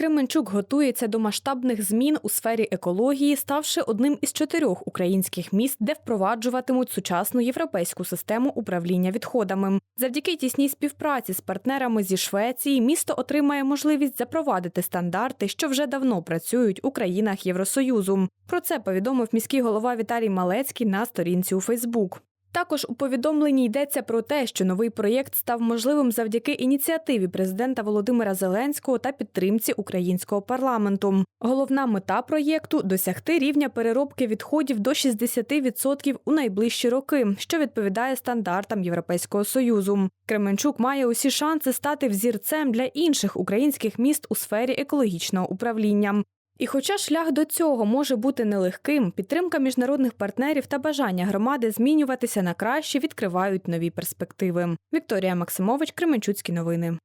Кременчук готується до масштабних змін у сфері екології, ставши одним із чотирьох українських міст, де впроваджуватимуть сучасну європейську систему управління відходами. Завдяки тісній співпраці з партнерами зі Швеції місто отримає можливість запровадити стандарти, що вже давно працюють у країнах Євросоюзу. Про це повідомив міський голова Віталій Малецький на сторінці у Фейсбук. Також у повідомленні йдеться про те, що новий проєкт став можливим завдяки ініціативі президента Володимира Зеленського та підтримці українського парламенту. Головна мета проєкту досягти рівня переробки відходів до 60% у найближчі роки, що відповідає стандартам Європейського союзу. Кременчук має усі шанси стати взірцем для інших українських міст у сфері екологічного управління. І хоча шлях до цього може бути нелегким, підтримка міжнародних партнерів та бажання громади змінюватися на краще відкривають нові перспективи. Вікторія Максимович, Кременчуцькі новини.